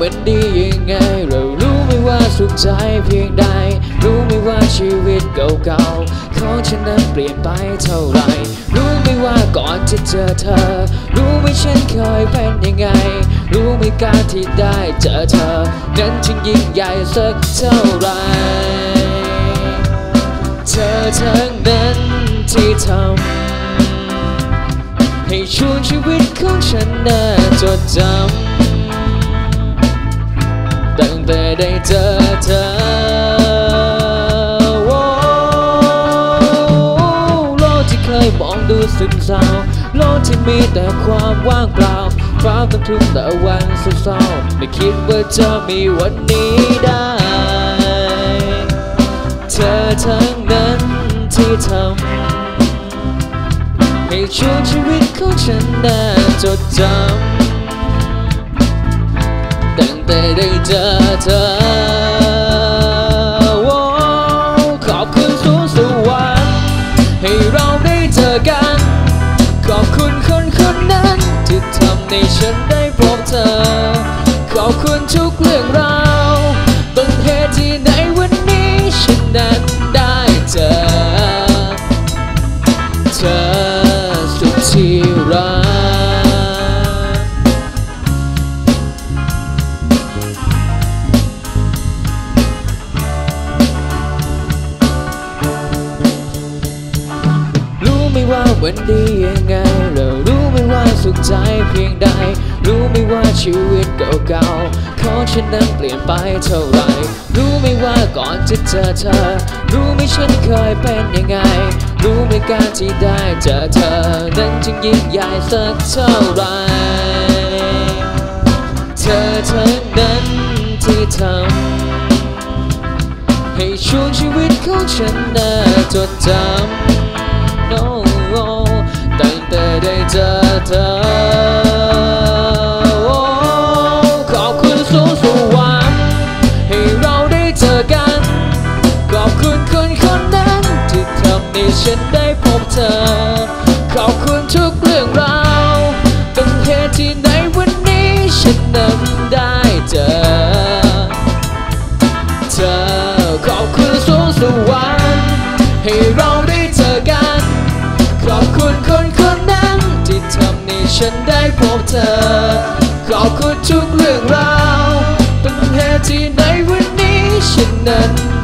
มันดียังไง เรารู้ไม่ว่าสุขใจเพียงใด รู้ไหมว่าชีวิตเก่าๆของฉันนั้นเปลี่ยนไปเท่าไหรรู้ไหมว่าก่อนจะเจอเธอ รู้ไหมฉันเคยเป็นยังไง รู้ไหมการที่ได้เจอเธอ นั้นจึงยิ่งใหญ่สักเท่าไหรเธอทั้งนั้นที่ทำให้ชวนชีวิตของฉันน่าจดจำ ได้เจอเธอโลกที่เคยมองดูซึมเศร้าโลกที่มีแต่ความว่างเปล่าฟ้าต้องทุกแต่วันเศร้าไม่คิดว่าจะมีวันนี้ได้ เธอทั้งนั้นที่ทำให้ช่วงชีวิตของฉันน่าจดจำ ได้เจอเธอขอบคุณสูงสวรรค์ให้เราได้เจอกัน ขอบคุณคนคนนั้นที่ทำให้ฉันได้พบเธอ ขอบคุณทุก วันดียังไงเรารู้ไหมว่าสุขใจเพียงใด รู้ไหมว่าชีวิตเก่าๆของฉันนั้นเปลี่ยนไปเท่าไหรรู้ไหมว่าก่อนจะเจอเธอ รู้ไหมฉันเคยเป็นยังไง รู้ไหมการที่ได้เจอเธอ นั้นจึงยิ่งใหญ่สักเท่าไหรเธอทั้งนั้นที่ทำให้ช่วงชีวิตของฉันน่าจดจำ no ฉันได้พบเธอ ขอบคุณทุกเรื่องราว เป็นเหตุที่ในวันนี้ฉันนั้นได้เจอ เธอขอบคุณสูงสวรรค์ให้เราได้เจอกัน ขอบคุณคนคนนั้นที่ทำให้ฉันได้พบเธอ ขอบคุณทุกเรื่องราว เป็นเหตุที่ในวันนี้ฉันนั้น